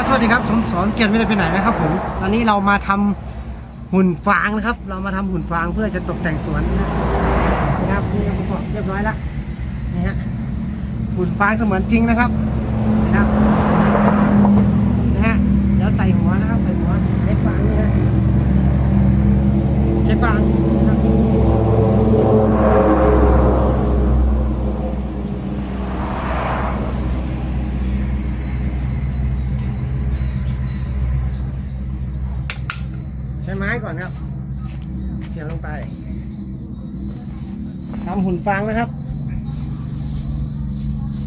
ครับสวัสดีครับสมสอนเกียรติไม่ได้ไปไหนนะครับผมตอนนี้เรามาทำหุ่นฟางนะครับ เรามาทำหุ่นฟางเพื่อจะตกแต่งสวนนะครับนี่ประกอบเรียบร้อยแล้วนี่ฮะหุ่นฟางเสมือนจริงนะครับนะครับนะฮะเดี๋ยวใส่หัวนะครับใส่หัวใช้ฟางนี่นะใช้ฟางนะครับ ใช้ไม้ก่อนครับ เสียบลงไปทำหุ่นฟางนะครับ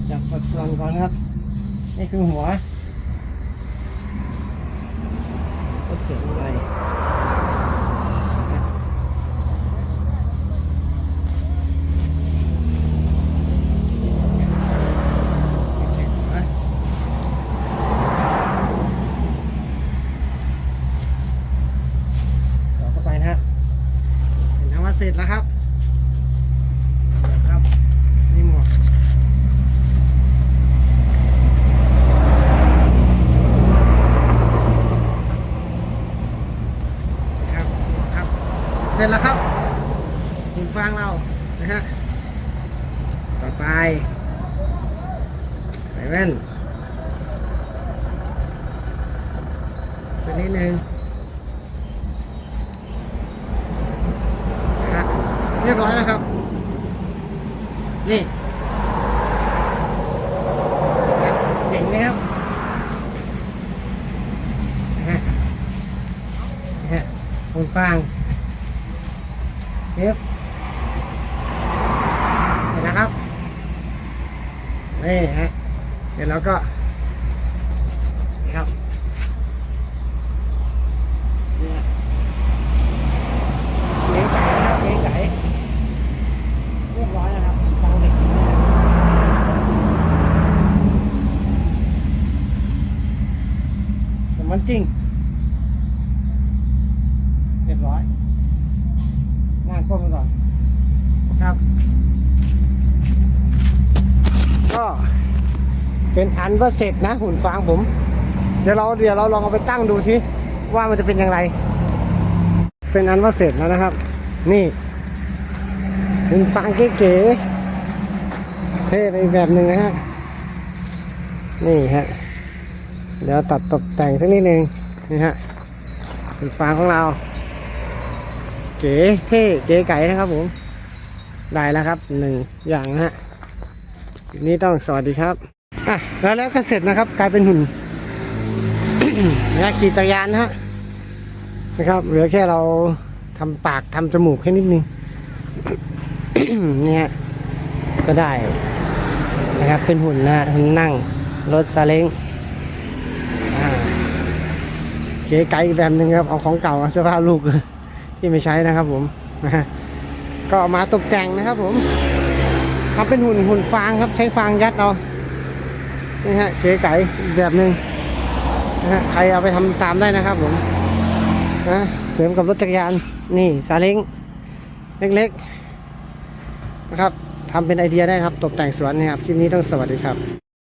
จับสัดส่วนก่อนครับ นี่คือหัวก็เสียบลงไปต่อเข้าไปนะครับ เสร็จแล้วครับครับนี่หมวกครับครับ เสร็จแล้วครับหุ่นฟางเรานะฮะต่อไปใส่แว่นสักนิดนึง เรียบร้อยแล้วครับ นี่เจ๋งไหมครับฮะนะฮะคุณฟางเชฟเสร็จแล้วครับ นี่ฮะ เดี๋ยวเราก็นี่ครับนี่ฮะเลี้ยงไก่นะครับเลี้ยงไก่เรียบร้อยแล้วครับฟางเด็กสมัน จริง เรียบร้อยงานก้มก่อนครับ ก็เป็นอันว่าเสร็จนะหุ่นฟางผม เดี๋ยวเราเดี๋ยวเราลองเอาไปตั้งดูสิว่ามันจะเป็นยังไงเป็นอันว่าเสร็จแล้วนะครับ นี่หุ่นฟางเก๋ๆเท่ไปอีกแบบหนึ่งนะฮะนี่ฮะ เดี๋ยวตัดตกแต่งสักนิดนึงนี่ฮะเป็นฟางของเรา เก๋เท่เก๋ไก่นะครับผม ได้แล้วครับหนึ่งอย่างนะฮะทีนี้ต้องสวัสดีครับอะแล้วแล้วก็เสร็จนะครับ กลายเป็นหุ่นนะขี่จักรยานนะฮะนะครับ เหลือแค่เราทำปากทำจมูกแค่นิดนึงนี่ยก็ได้นะครับเป็นหุ่นนะฮะหุ่นนั่งรถซาเล้งอ่า เก๋ไก่อีกแบบหนึ่งครับเอาของเก่าเสื้อผ้าลูกที่ไม่ใช้นะครับ ผมนะฮะก็ามาตกแต่งนะครับ ผมทำเป็นหุ่นหุ่นฟางครับ ใช้ฟางยัดเอานี่ฮะเก๋ไก่อีกแบบหนึ่งนะฮะใครเอาไปทำตามได้นะครับ ผมนะเสริมกับรถจักรยานนี่ซาเล้งเล็กๆนะครับทำเป็นไอเดียได้ครับ ตกแต่งสวนนะครับคลิปนี้ต้องสวัสดีครับ